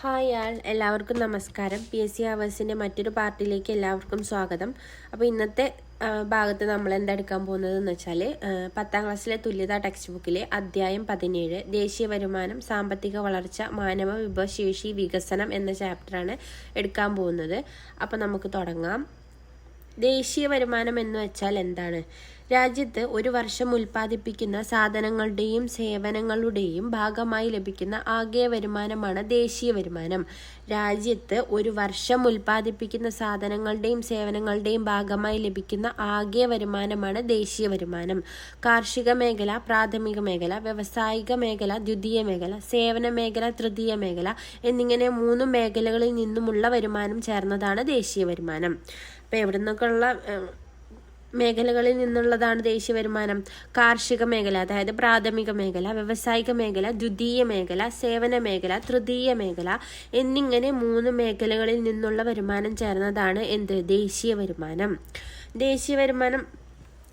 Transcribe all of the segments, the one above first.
Hi ആൾ എല്ലാവർക്കും നമസ്കാരം. P S C അവേഴ്സിന്റെ മറ്റൊരു പാർട്ടിയിലേക്ക് എല്ലാവർക്കും സ്വാഗതം. അപ്പോൾ ഇന്നത്തെ ഭാഗത്ത് നമ്മൾ എന്താ എടുക്കാൻ പോകുന്നത് എന്ന് വെച്ചാൽ പത്താം ക്ലാസ്സിലെ തുല്യതാ ടെക്സ്റ്റ് ബുക്കിലെ അധ്യായം പതിനേഴ് ദേശീയ വരുമാനം സാമ്പത്തിക വളർച്ച മാനവ വിഭവശേഷി വികസനം എന്ന ചാപ്റ്ററാണ് എടുക്കാൻ പോകുന്നത്. അപ്പോൾ നമുക്ക് തുടങ്ങാം. ദേശീയ വരുമാനം എന്ന് വെച്ചാൽ എന്താണ്? രാജ്യത്ത് ഒരു വർഷം ഉൽപ്പാദിപ്പിക്കുന്ന സാധനങ്ങളുടെയും സേവനങ്ങളുടെയും ഭാഗമായി ലഭിക്കുന്ന ആകെ വരുമാനമാണ് ദേശീയ വരുമാനം രാജ്യത്ത് ഒരു വർഷം ഉൽപ്പാദിപ്പിക്കുന്ന സാധനങ്ങളുടെയും സേവനങ്ങളുടെയും ഭാഗമായി ലഭിക്കുന്ന ആകെ വരുമാനമാണ് ദേശീയ വരുമാനം കാർഷിക മേഖല പ്രാഥമിക മേഖല വ്യവസായിക മേഖല ദ്വിതീയ മേഖല സേവന മേഖല തൃതീയ മേഖല എന്നിങ്ങനെ മൂന്ന് മേഖലകളിൽ നിന്നുമുള്ള വരുമാനം ചേർന്നതാണ് ദേശീയ വരുമാനം അപ്പോൾ എവിടെ നിന്നൊക്കെയുള്ള മേഖലകളിൽ നിന്നുള്ളതാണ് ദേശീയ വരുമാനം. കാർഷിക മേഖല അതായത് പ്രാഥമിക മേഖല വ്യവസായിക മേഖല ദ്വിതീയ മേഖല സേവന മേഖല തൃതീയ മേഖല എന്നിങ്ങനെ മൂന്ന് മേഖലകളിൽ നിന്നുള്ള വരുമാനം ചേർന്നതാണ് എന്ത്? ദേശീയ വരുമാനം. ദേശീയ വരുമാനം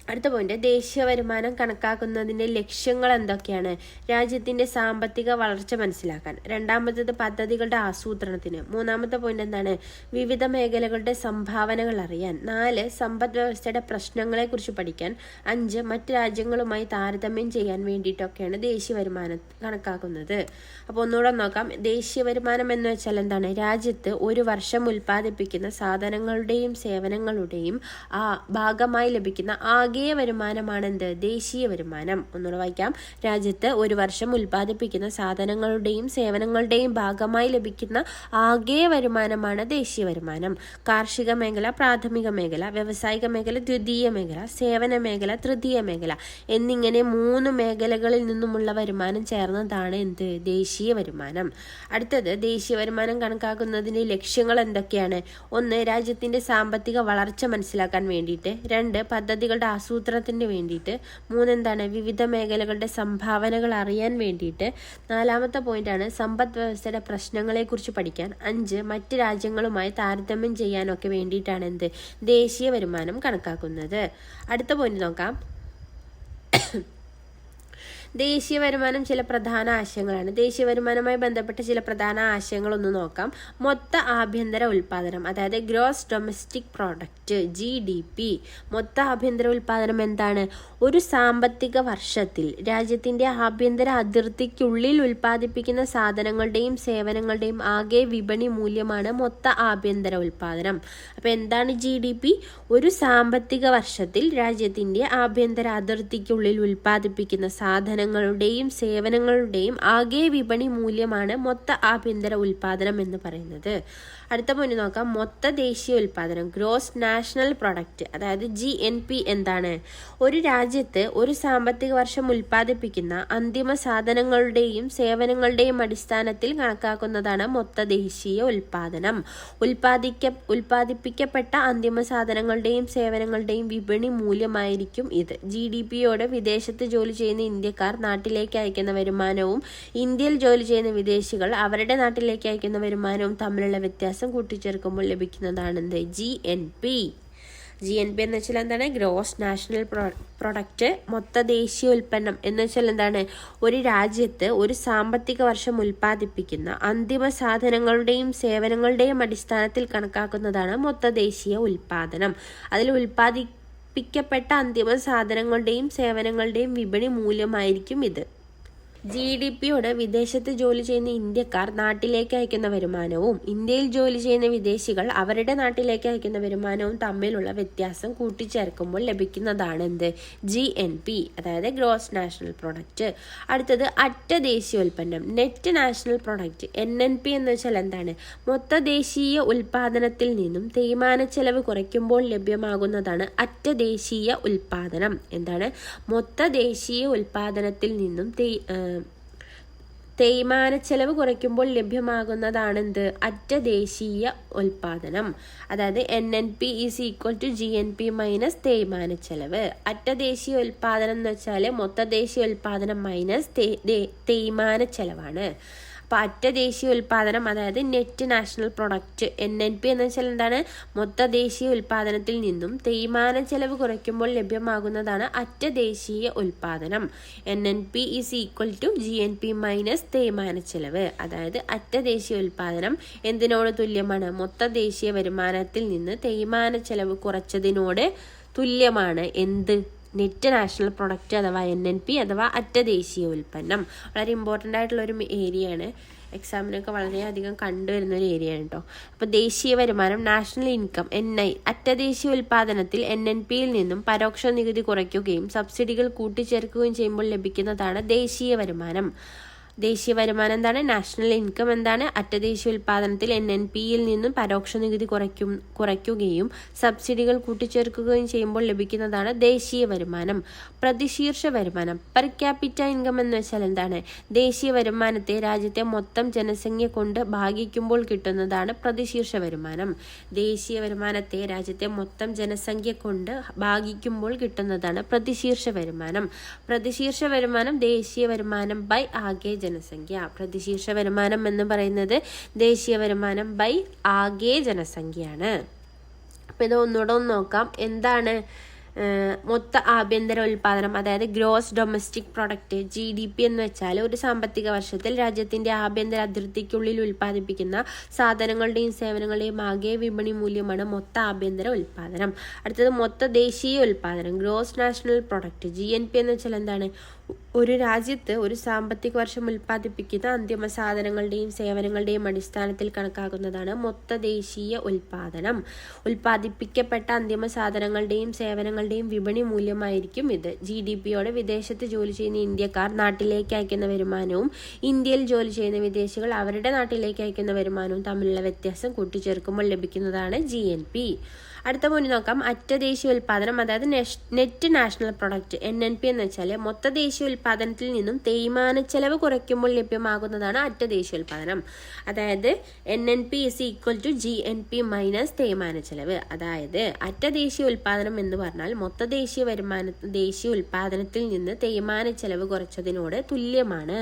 അടുത്ത പോയിന്റ് ദേശീയ വരുമാനം കണക്കാക്കുന്നതിന്റെ ലക്ഷ്യങ്ങൾ എന്തൊക്കെയാണ്? രാജ്യത്തിന്റെ സാമ്പത്തിക വളർച്ച മനസ്സിലാക്കാൻ. രണ്ടാമത്തത് പദ്ധതികളുടെ ആസൂത്രണത്തിന്. മൂന്നാമത്തെ പോയിന്റ് എന്താണ്? വിവിധ മേഖലകളുടെ സംഭാവനകൾ അറിയാൻ. നാല് സമ്പദ് വ്യവസ്ഥയുടെ പ്രശ്നങ്ങളെ കുറിച്ച് പഠിക്കാൻ. അഞ്ച് മറ്റ് രാജ്യങ്ങളുമായി താരതമ്യം ചെയ്യാൻ വേണ്ടിയിട്ടൊക്കെയാണ് ദേശീയ വരുമാനം കണക്കാക്കുന്നത്. അപ്പോൾ ഒന്നുകൂടെ നോക്കാം. ദേശീയ വരുമാനം എന്ന് വെച്ചാൽ എന്താണ്? രാജ്യത്ത് ഒരു വർഷം ഉൽപ്പാദിപ്പിക്കുന്ന സാധനങ്ങളുടെയും സേവനങ്ങളുടെയും ആ ഭാഗമായി ലഭിക്കുന്ന ആകെ വരുമാനമാണ് എന്ത് ദേശീയ വരുമാനം ഒന്നുകൂടെ വായിക്കാം. രാജ്യത്ത് ഒരു വർഷം ഉൽപ്പാദിപ്പിക്കുന്ന സാധനങ്ങളുടെയും സേവനങ്ങളുടെയും ഭാഗമായി ലഭിക്കുന്ന ആകെ വരുമാനമാണ് ദേശീയ വരുമാനം കാർഷിക മേഖല പ്രാഥമിക മേഖല വ്യവസായിക മേഖല ദ്വിതീയ മേഖല സേവന മേഖല തൃതീയ മേഖല എന്നിങ്ങനെ മൂന്ന് മേഖലകളിൽ നിന്നുമുള്ള വരുമാനം ചേർന്നതാണ് എന്ത്? ദേശീയ വരുമാനം അടുത്തത് ദേശീയ വരുമാനം കണക്കാക്കുന്നതിന്റെ ലക്ഷ്യങ്ങൾ എന്തൊക്കെയാണ് ഒന്ന് രാജ്യത്തിന്റെ സാമ്പത്തിക വളർച്ച മനസ്സിലാക്കാൻ വേണ്ടിയിട്ട്. രണ്ട് പദ്ധതികളുടെ ആസൂത്രണത്തിന് വേണ്ടിയിട്ട് മൂന്നെന്താണ് വിവിധ മേഖലകളുടെ സംഭാവനകൾ അറിയാൻ വേണ്ടിയിട്ട്. നാലാമത്തെ പോയിന്റാണ് സമ്പദ് വ്യവസ്ഥയുടെ പ്രശ്നങ്ങളെക്കുറിച്ച് പഠിക്കാൻ. അഞ്ച് മറ്റ് രാജ്യങ്ങളുമായി താരതമ്യം ചെയ്യാനൊക്കെ വേണ്ടിയിട്ടാണ് എന്ത്? ദേശീയ വരുമാനം കണക്കാക്കുന്നത്. അടുത്ത പോയിന്റ് നോക്കാം. ദേശീയ വരുമാനം ചില പ്രധാന ആശയങ്ങളാണ്. ദേശീയ വരുമാനവുമായി ബന്ധപ്പെട്ട ചില പ്രധാന ആശയങ്ങളൊന്ന് നോക്കാം. മൊത്ത ആഭ്യന്തര ഉൽപാദനം അതായത് gross domestic product G D P മൊത്ത ആഭ്യന്തര ഉൽപാദനം എന്താണ്? ഒരു സാമ്പത്തിക വർഷത്തിൽ രാജ്യത്തിന്റെ ആഭ്യന്തര അതിർത്തിക്കുള്ളിൽ ഉൽപ്പാദിപ്പിക്കുന്ന സാധനങ്ങളുടെയും സേവനങ്ങളുടെയും ആകെ വിപണി മൂല്യമാണ് മൊത്ത ആഭ്യന്തര ഉൽപാദനം അപ്പൊ എന്താണ് ജി ഡി പി ഒരു സാമ്പത്തിക വർഷത്തിൽ രാജ്യത്തിന്റെ ആഭ്യന്തര അതിർത്തിക്കുള്ളിൽ ഉൽപ്പാദിപ്പിക്കുന്ന സാധനങ്ങളുടെയും സേവനങ്ങളുടെയും ആകെ വിപണി മൂല്യമാണ് മൊത്ത ആഭ്യന്തര ഉൽപാദനം എന്ന് പറയുന്നത്. അടുത്ത പോയിന്റ് നോക്കാം. മൊത്ത ദേശീയ ഉൽപാദനം ഗ്രോസ് നാഷണൽ പ്രൊഡക്റ്റ് അതായത് ജി എൻ പി എന്താണ്? ഒരു രാജ്യത്ത് ഒരു സാമ്പത്തിക വർഷം ഉൽപ്പാദിപ്പിക്കുന്ന അന്തിമ സാധനങ്ങളുടെയും സേവനങ്ങളുടെയും അടിസ്ഥാനത്തിൽ കണക്കാക്കുന്നതാണ് മൊത്ത ദേശീയ ഉൽപാദനം ഉൽപ്പാദിക്ക ഉൽപ്പാദിപ്പിക്കപ്പെട്ട അന്തിമ സാധനങ്ങളുടെയും സേവനങ്ങളുടെയും വിപണി മൂല്യമായിരിക്കും ഇത്. ജി ഡി പിയോട് വിദേശത്ത് ജോലി ചെയ്യുന്ന ഇന്ത്യക്കാർ നാട്ടിലേക്ക് അയക്കുന്ന വരുമാനവും ഇന്ത്യയിൽ ജോലി ചെയ്യുന്ന വിദേശികൾ അവരുടെ നാട്ടിലേക്ക് അയക്കുന്ന വരുമാനവും തമ്മിലുള്ള വ്യത്യാസം കൂട്ടിച്ചേർക്കുമ്പോൾ ലഭിക്കുന്നതാണ് എന്ത്? G N P G N P എന്ന് വെച്ചാൽ എന്താണ്? ഗ്രോസ് നാഷണൽ പ്രൊഡക്റ്റ് മൊത്ത ദേശീയ ഉൽപ്പന്നം എന്ന് വെച്ചാൽ എന്താണ്? ഒരു രാജ്യത്ത് ഒരു സാമ്പത്തിക വർഷം ഉൽപ്പാദിപ്പിക്കുന്ന അന്തിമ സാധനങ്ങളുടെയും സേവനങ്ങളുടെയും അടിസ്ഥാനത്തിൽ കണക്കാക്കുന്നതാണ് മൊത്ത ദേശീയ ഉൽപ്പാദനം. അതിൽ ഉൽപ്പാദിപ്പിക്കപ്പെട്ട അന്തിമ സാധനങ്ങളുടെയും സേവനങ്ങളുടെയും വിപണി മൂല്യമായിരിക്കും ഇത്. ജി ഡി പിയോട് വിദേശത്ത് ജോലി ചെയ്യുന്ന ഇന്ത്യക്കാർ നാട്ടിലേക്ക് അയക്കുന്ന വരുമാനവും ഇന്ത്യയിൽ ജോലി ചെയ്യുന്ന വിദേശികൾ അവരുടെ നാട്ടിലേക്ക് അയക്കുന്ന വരുമാനവും തമ്മിലുള്ള വ്യത്യാസം കൂട്ടിച്ചേർക്കുമ്പോൾ ലഭിക്കുന്നതാണ് എന്ത് ജി എൻ പി അതായത് ഗ്രോസ് നാഷണൽ പ്രൊഡക്റ്റ്. അടുത്തത് അറ്റ ദേശീയോൽപ്പന്നം net national product N N P എന്ന് വെച്ചാൽ എന്താണ്? മൊത്ത ദേശീയ ഉൽപാദനത്തിൽ നിന്നും തേയ്മാന ചെലവ് കുറയ്ക്കുമ്പോൾ ലഭ്യമാകുന്നതാണ് അറ്റ ദേശീയ ഉൽപാദനം. എന്താണ്? മൊത്ത ദേശീയ ഉൽപാദനത്തിൽ നിന്നും തേ- ഏഹ് തേയ്മാന ചെലവ് കുറയ്ക്കുമ്പോൾ ലഭ്യമാകുന്നതാണ് എന്ത് അറ്റ ദേശീയ ഉൽപാദനം. അതായത് N N P is equal to G N P minus തേയ്മാന ചെലവ്. അറ്റ ദേശീയ ഉൽപാദനം എന്ന് വെച്ചാൽ മൊത്ത ദേശീയ ഉൽപാദനം മൈനസ് തേയ്മാന അപ്പോൾ ദേശീയ ഉൽപ്പാദനം അതായത് net national product N N P എന്ന് വെച്ചാൽ എന്താണ് മൊത്ത ദേശീയ ഉൽപ്പാദനത്തിൽ നിന്നും തേയ്മാന ചെലവ് കുറയ്ക്കുമ്പോൾ ലഭ്യമാകുന്നതാണ് അറ്റ ദേശീയ ഉൽപ്പാദനം N N P is equal to G N P minus തേയ്മാന ചെലവ്. അതായത് അറ്റ ദേശീയ ഉൽപ്പാദനം എന്തിനോട് തുല്യമാണ്? മൊത്ത ദേശീയ വരുമാനത്തിൽ നിന്ന് തേയ്മാന ചെലവ് കുറച്ചതിനോട് തുല്യമാണ്. എന്ത്? നെറ്റ് നാഷണൽ പ്രൊഡക്റ്റ് അഥവാ എൻ എൻ പി അഥവാ അറ്റ ദേശീയ ഉൽപ്പന്നം. വളരെ ഇമ്പോർട്ടന്റ് ആയിട്ടുള്ള ഒരു ഏരിയയാണ് എക്സാമിനൊക്കെ വളരെയധികം കണ്ടുവരുന്ന ഒരു ഏരിയ ആണ് കേട്ടോ അപ്പോൾ ദേശീയ വരുമാനം നാഷണൽ ഇൻകം എൻ ഐ അറ്റ ദേശീയ ഉൽപ്പാദനത്തിൽ എൻ എൻ പിയിൽ നിന്നും പരോക്ഷ നികുതി കുറയ്ക്കുകയും സബ്സിഡികൾ കൂട്ടിച്ചേർക്കുകയും ചെയ്യുമ്പോൾ ലഭിക്കുന്നതാണ് ദേശീയ വരുമാനം. ദേശീയ വരുമാനം എന്താണ്? നാഷണൽ ഇൻകം എന്താണ്? അറ്റദേശീയ ഉൽപ്പാദനത്തിൽ എൻ എൻ പിയിൽ നിന്നും പരോക്ഷ നികുതി കുറയ്ക്കും കുറയ്ക്കുകയും സബ്സിഡികൾ കൂട്ടിച്ചേർക്കുകയും ചെയ്യുമ്പോൾ ലഭിക്കുന്നതാണ് ദേശീയ വരുമാനം പ്രതിശീർഷ വരുമാനം. പെർ ക്യാപിറ്റ ഇൻകം എന്ന് വെച്ചാൽ എന്താണ്? ദേശീയ വരുമാനത്തെ രാജ്യത്തെ മൊത്തം ജനസംഖ്യ കൊണ്ട് ഭാഗിക്കുമ്പോൾ കിട്ടുന്നതാണ് പ്രതിശീർഷ വരുമാനം. ദേശീയ വരുമാനത്തെ രാജ്യത്തെ മൊത്തം ജനസംഖ്യ കൊണ്ട് ഭാഗിക്കുമ്പോൾ കിട്ടുന്നതാണ് പ്രതിശീർഷ വരുമാനം. പ്രതിശീർഷ വരുമാനം ദേശീയ വരുമാനം ബൈ ആകെ ജനസംഖ്യ. പ്രതിശീർഷ വരുമാനം എന്ന് പറയുന്നത് ദേശീയ വരുമാനം ബൈ ആകെ ജനസംഖ്യയാണ്. അപ്പോൾ ഇത് ഒന്നുകൂടെ ഒന്ന് നോക്കാം. എന്താണ് മൊത്ത ആഭ്യന്തര ഉൽപാദനം അതായത് gross domestic product G D P എന്ന് വെച്ചാൽ ഒരു സാമ്പത്തിക വർഷത്തിൽ രാജ്യത്തിന്റെ ആഭ്യന്തര അതിർത്തിക്കുള്ളിൽ ഉൽപ്പാദിപ്പിക്കുന്ന സാധനങ്ങളുടെയും സേവനങ്ങളുടെയും ആകെ വിപണി മൂല്യമാണ് മൊത്ത ആഭ്യന്തര ഉൽപാദനം അടുത്തത് മൊത്ത ദേശീയ ഉൽപാദനം gross national product G N P എന്ന് വെച്ചാൽ എന്താണ്? ഒരു രാജ്യത്ത് ഒരു സാമ്പത്തിക വർഷം ഉൽപ്പാദിപ്പിക്കുന്ന അന്തിമ സാധനങ്ങളുടെയും സേവനങ്ങളുടെയും അടിസ്ഥാനത്തിൽ കണക്കാക്കുന്നതാണ് മൊത്ത ദേശീയ ഉൽപാദനം. ഉൽപ്പാദിപ്പിക്കപ്പെട്ട അന്തിമ സാധനങ്ങളുടെയും സേവനങ്ങളുടെയും വിപണി മൂല്യമായിരിക്കും ഇത്. ജി ഡി പിയോടെ വിദേശത്ത് ജോലി ചെയ്യുന്ന ഇന്ത്യക്കാർ നാട്ടിലേക്ക് അയക്കുന്ന വരുമാനവും ഇന്ത്യയിൽ ജോലി ചെയ്യുന്ന വിദേശികൾ അവരുടെ നാട്ടിലേക്ക് അയക്കുന്ന വരുമാനവും തമ്മിലുള്ള വ്യത്യാസം കൂട്ടിച്ചേർക്കുമ്പോൾ ലഭിക്കുന്നതാണ് ജി എൻ പി അടുത്ത പോയിന്റ് നോക്കാം. അറ്റ ദേശീയ ഉൽപാദനം അതായത് net national product N N P എന്ന് വെച്ചാൽ മൊത്ത ദേശീയ ഉൽപാദനത്തിൽ നിന്നും തേയ്മാന ചെലവ് കുറയ്ക്കുമ്പോൾ ലഭ്യമാകുന്നതാണ് അറ്റ ദേശീയ ഉൽപാദനം അതായത് N N P is equal to G N P minus തേയ്മാന ചെലവ്. അതായത് അറ്റ ദേശീയ ഉൽപാദനം എന്ന് പറഞ്ഞാൽ മൊത്ത ദേശീയ വരുമാന ദേശീയ ഉൽപാദനത്തിൽ നിന്ന് തേയ്മാന ചെലവ് കുറച്ചതിനോട് തുല്യമാണ്.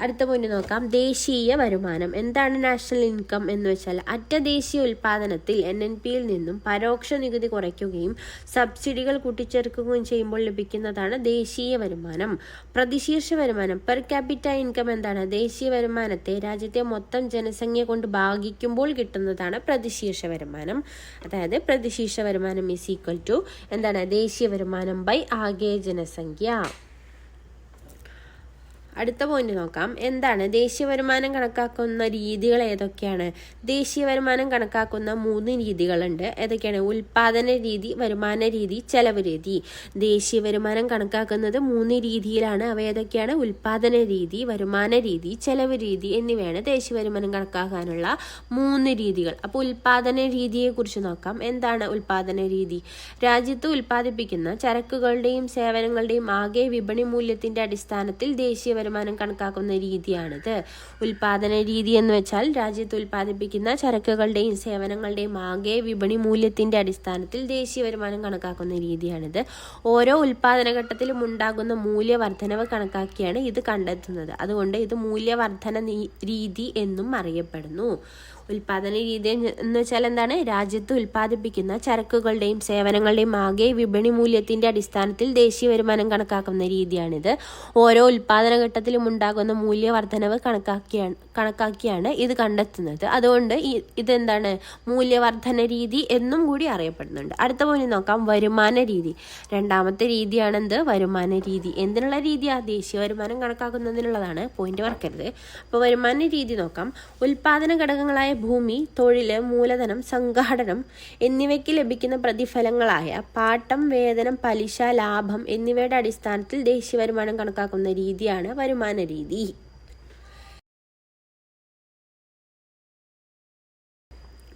അടുത്ത പോയിന്റ് നോക്കാം. ദേശീയ വരുമാനം. എന്താണ് നാഷണൽ ഇൻകം എന്ന് വെച്ചാൽ അറ്റ ദേശീയ ഉൽപാദനത്തിൽ എൻ എൻ പിയിൽ നിന്നും പരോക്ഷ നികുതി കുറയ്ക്കുകയും സബ്സിഡികൾ കൂട്ടിച്ചേർക്കുകയും ചെയ്യുമ്പോൾ ലഭിക്കുന്നതാണ് ദേശീയ വരുമാനം. പ്രതിശീർഷ വരുമാനം. പെർ ക്യാപിറ്റ ഇൻകം എന്താണ്? ദേശീയ വരുമാനത്തെ രാജ്യത്തെ മൊത്തം ജനസംഖ്യ കൊണ്ട് ഭാഗിക്കുമ്പോൾ കിട്ടുന്നതാണ് പ്രതിശീർഷ വരുമാനം. അതായത് പ്രതിശീർഷ വരുമാനം ഈസ് ഈക്വൽ ടു എന്താണ്? ദേശീയ വരുമാനം ബൈ ആകെ ജനസംഖ്യ. അടുത്ത പോയിന്റ് നോക്കാം. എന്താണ്? ദേശീയ വരുമാനം കണക്കാക്കുന്ന രീതികൾ ഏതൊക്കെയാണ്? ദേശീയ വരുമാനം കണക്കാക്കുന്ന മൂന്ന് രീതികളുണ്ട്. ഏതൊക്കെയാണ്? ഉൽപാദന രീതി വരുമാന രീതി ചെലവ് രീതി. ദേശീയ വരുമാനം കണക്കാക്കുന്നത് മൂന്ന് രീതിയിലാണ്. അവ ഏതൊക്കെയാണ്? ഉൽപാദന രീതി വരുമാന രീതി ചെലവ് രീതി എന്നിവയാണ് ദേശീയ വരുമാനം കണക്കാക്കാനുള്ള മൂന്ന് രീതികൾ. അപ്പോൾ ഉൽപാദന രീതിയെക്കുറിച്ച് നോക്കാം. എന്താണ് ഉൽപാദന രീതി? രാജ്യത്ത് ഉൽപ്പാദിപ്പിക്കുന്ന ചരക്കുകളുടെയും സേവനങ്ങളുടെയും ആകെ വിപണി മൂല്യത്തിന്റെ അടിസ്ഥാനത്തിൽ ദേശീയ വരുമാനം കണക്കാക്കുന്ന രീതിയാണിത്. ഉൽപാദന രീതി എന്ന് വെച്ചാൽ രാജ്യത്ത് ഉൽപ്പാദിപ്പിക്കുന്ന ചരക്കുകളുടെയും സേവനങ്ങളുടെയും ആകെ വിപണി മൂല്യത്തിന്റെ അടിസ്ഥാനത്തിൽ ദേശീയ വരുമാനം കണക്കാക്കുന്ന രീതിയാണിത്. ഓരോ ഉൽപാദന ഘട്ടത്തിലും ഉണ്ടാകുന്ന മൂല്യവർദ്ധനവ് കണക്കാക്കിയാണ് ഇത് കണ്ടെത്തുന്നത്. അതുകൊണ്ട് ഇത് മൂല്യവർദ്ധന രീതി എന്നും അറിയപ്പെടുന്നു. ഉൽപാദന രീതി എന്ന് വെച്ചാൽ എന്താണ്? രാജ്യത്ത് ഉൽപ്പാദിപ്പിക്കുന്ന ചരക്കുകളുടെയും സേവനങ്ങളുടെയും ആകെ വിപണി മൂല്യത്തിന്റെ അടിസ്ഥാനത്തിൽ ദേശീയ വരുമാനം കണക്കാക്കുന്ന രീതിയാണിത്. ഓരോ ഉൽപാദന ഘട്ടത്തിലും ഉണ്ടാകുന്ന മൂല്യവർദ്ധനവ് കണക്കാക്കിയാണ് കണക്കാക്കിയാണ് ഇത് കണ്ടെത്തുന്നത്. അതുകൊണ്ട് ഇതെന്താണ്? മൂല്യവർദ്ധന രീതി എന്നും കൂടി അറിയപ്പെടുന്നുണ്ട്. അടുത്ത പോയിന്റ് നോക്കാം. വരുമാന രീതി. രണ്ടാമത്തെ രീതിയാണ് എന്ത് വരുമാന രീതി. എന്തിനുള്ള രീതിയാ? ദേശീയ വരുമാനം കണക്കാക്കുന്നതിനുള്ളതാണ്. പോയിന്റ് മറക്കരുത്. അപ്പോൾ വരുമാന രീതി നോക്കാം. ഉൽപാദന ഘടകങ്ങളായ ഭൂമി തൊഴിൽ മൂലധനം സംഘാടനം എന്നിവയ്ക്ക് ലഭിക്കുന്ന പ്രതിഫലങ്ങളായ പാട്ടം വേതനം പലിശ ലാഭം എന്നിവയുടെ അടിസ്ഥാനത്തിൽ ദേശീയ വരുമാനം കണക്കാക്കുന്ന രീതിയാണ് വരുമാന രീതി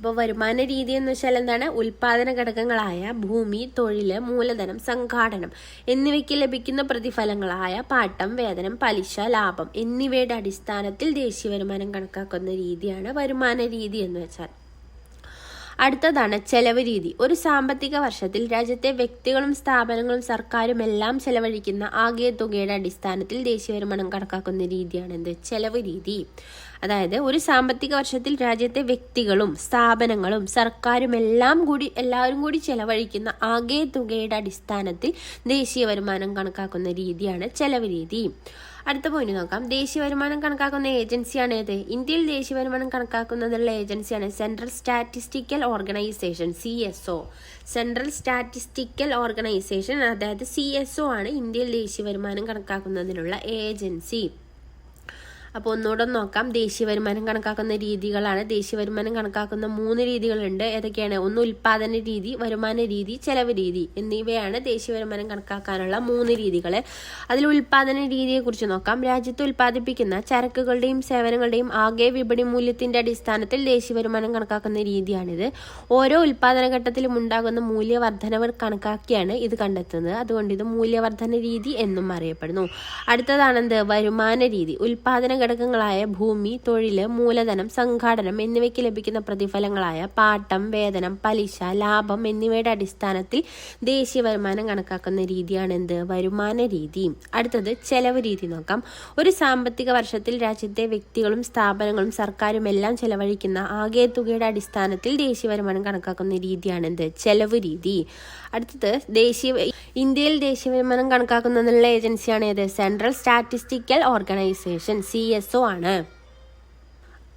അപ്പോൾ വരുമാന രീതി എന്ന് വെച്ചാൽ എന്താണ്? ഉൽപാദന ഘടകങ്ങളായ ഭൂമി തൊഴിൽ മൂലധനം സംഘാടനം എന്നിവയ്ക്ക് ലഭിക്കുന്ന പ്രതിഫലങ്ങളായ പാട്ടം വേതനം പലിശ ലാഭം എന്നിവയുടെ അടിസ്ഥാനത്തിൽ ദേശീയ വരുമാനം കണക്കാക്കുന്ന രീതിയാണ് വരുമാന രീതി എന്ന് വെച്ചാൽ. അടുത്തതാണ് ചെലവ് രീതി. ഒരു സാമ്പത്തിക വർഷത്തിൽ രാജ്യത്തെ വ്യക്തികളും സ്ഥാപനങ്ങളും സർക്കാരും എല്ലാം ചെലവഴിക്കുന്ന ആകെ തുകയുടെ അടിസ്ഥാനത്തിൽ ദേശീയ വരുമാനം കണക്കാക്കുന്ന രീതിയാണ് എന്ത്? ചെലവ് രീതി. അതായത് ഒരു സാമ്പത്തിക വർഷത്തിൽ രാജ്യത്തെ വ്യക്തികളും സ്ഥാപനങ്ങളും സർക്കാരും എല്ലാം കൂടി എല്ലാവരും കൂടി ചെലവഴിക്കുന്ന ആകെ തുകയുടെ അടിസ്ഥാനത്തിൽ ദേശീയ വരുമാനം കണക്കാക്കുന്ന രീതിയാണ് ചെലവ് രീതി. അടുത്ത പോയിന്റ് നോക്കാം. ദേശീയ വരുമാനം കണക്കാക്കുന്ന ഏജൻസിയാണ് ഏത് ഇന്ത്യയിൽ ദേശീയ വരുമാനം കണക്കാക്കുന്നതിനുള്ള ഏജൻസിയാണ് central statistical organisation C S O central statistical organisation അതായത് സി എസ് ഒ ആണ് ഇന്ത്യയിൽ ദേശീയ വരുമാനം കണക്കാക്കുന്നതിനുള്ള ഏജൻസി. അപ്പോൾ ഒന്നുകൂടെ നോക്കാം. ദേശീയ വരുമാനം കണക്കാക്കുന്ന രീതികളാണ്. ദേശീയ വരുമാനം കണക്കാക്കുന്ന മൂന്ന് രീതികളുണ്ട്. ഏതൊക്കെയാണ്? ഒന്ന് ഉൽപാദന രീതി വരുമാന രീതി ചെലവ് രീതി എന്നിവയാണ് ദേശീയ വരുമാനം കണക്കാക്കാനുള്ള മൂന്ന് രീതികൾ അതിൽ ഉൽപാദന രീതിയെക്കുറിച്ച് നോക്കാം. രാജ്യത്ത് ഉൽപ്പാദിപ്പിക്കുന്ന ചരക്കുകളുടെയും സേവനങ്ങളുടെയും ആകെ വിപണി മൂല്യത്തിന്റെ അടിസ്ഥാനത്തിൽ ദേശീയ വരുമാനം കണക്കാക്കുന്ന രീതിയാണിത്. ഓരോ ഉൽപാദന ഘട്ടത്തിലും ഉണ്ടാകുന്ന മൂല്യവർദ്ധനവ് കണക്കാക്കിയാണ് ഇത് കണ്ടെത്തുന്നത്. അതുകൊണ്ട് ഇത് മൂല്യവർദ്ധന രീതി എന്നും അറിയപ്പെടുന്നു. അടുത്തതാണെന്ത്? വരുമാന രീതി. ഉൽപാദന ഘടകങ്ങളായ ഭൂമി തൊഴിൽ മൂലധനം സംഘാടനം എന്നിവയ്ക്ക് ലഭിക്കുന്ന പ്രതിഫലങ്ങളായ പാട്ടം വേതനം പലിശ ലാഭം എന്നിവയുടെ അടിസ്ഥാനത്തിൽ ദേശീയ വരുമാനം കണക്കാക്കുന്ന രീതിയാണ് എന്ത് വരുമാന രീതി. അടുത്തത് ചെലവ് രീതി നോക്കാം. ഒരു സാമ്പത്തിക വർഷത്തിൽ രാജ്യത്തെ വ്യക്തികളും സ്ഥാപനങ്ങളും സർക്കാരും എല്ലാം ചെലവഴിക്കുന്ന ആകെ തുകയുടെ അടിസ്ഥാനത്തിൽ ദേശീയ വരുമാനം കണക്കാക്കുന്ന രീതിയാണ് എന്ത് ചെലവ് രീതി. അടുത്തത് ദേശീയ ഇന്ത്യയിൽ ദേശീയ വരുമാനം കണക്കാക്കുന്നതിനുള്ള ഏജൻസിയാണ് ഏത്? Central statistical organisation C S O ആണ്.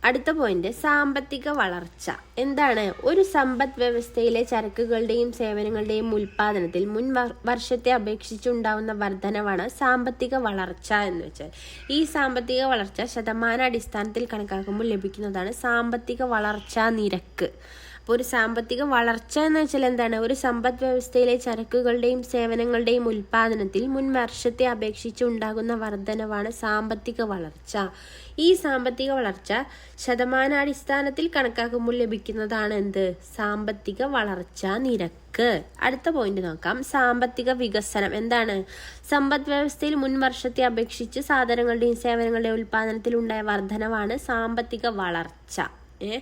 അടുത്ത പോയിന്റ് സാമ്പത്തിക വളർച്ച. എന്താണ്? ഒരു സമ്പദ് വ്യവസ്ഥയിലെ ചരക്കുകളുടെയും സേവനങ്ങളുടെയും ഉൽപാദനത്തിൽ മുൻ വർഷത്തെ അപേക്ഷിച്ചുണ്ടാവുന്ന വർധനവാണ് സാമ്പത്തിക വളർച്ച എന്ന് വെച്ചാൽ. ഈ സാമ്പത്തിക വളർച്ച ശതമാന അടിസ്ഥാനത്തിൽ കണക്കാക്കുമ്പോൾ ലഭിക്കുന്നതാണ് സാമ്പത്തിക വളർച്ചാ നിരക്ക്. അപ്പോൾ ഒരു സാമ്പത്തിക വളർച്ച എന്ന് വെച്ചാൽ എന്താണ്? ഒരു സമ്പദ് വ്യവസ്ഥയിലെ ചരക്കുകളുടെയും സേവനങ്ങളുടെയും ഉൽപാദനത്തിൽ മുൻ വർഷത്തെ അപേക്ഷിച്ച് ഉണ്ടാകുന്ന വർധനവാണ് സാമ്പത്തിക വളർച്ച. ഈ സാമ്പത്തിക വളർച്ച ശതമാനാടിസ്ഥാനത്തിൽ കണക്കാക്കുമ്പോൾ ലഭിക്കുന്നതാണ് എന്ത്? സാമ്പത്തിക വളർച്ച നിരക്ക്. അടുത്ത പോയിന്റ് നോക്കാം. സാമ്പത്തിക വികസനം എന്താണ്? സമ്പദ് വ്യവസ്ഥയിൽ മുൻ വർഷത്തെ അപേക്ഷിച്ച് സാധനങ്ങളുടെയും സേവനങ്ങളുടെയും ഉൽപാദനത്തിൽ ഉണ്ടായ വർധനവാണ് സാമ്പത്തിക വളർച്ച. ഏ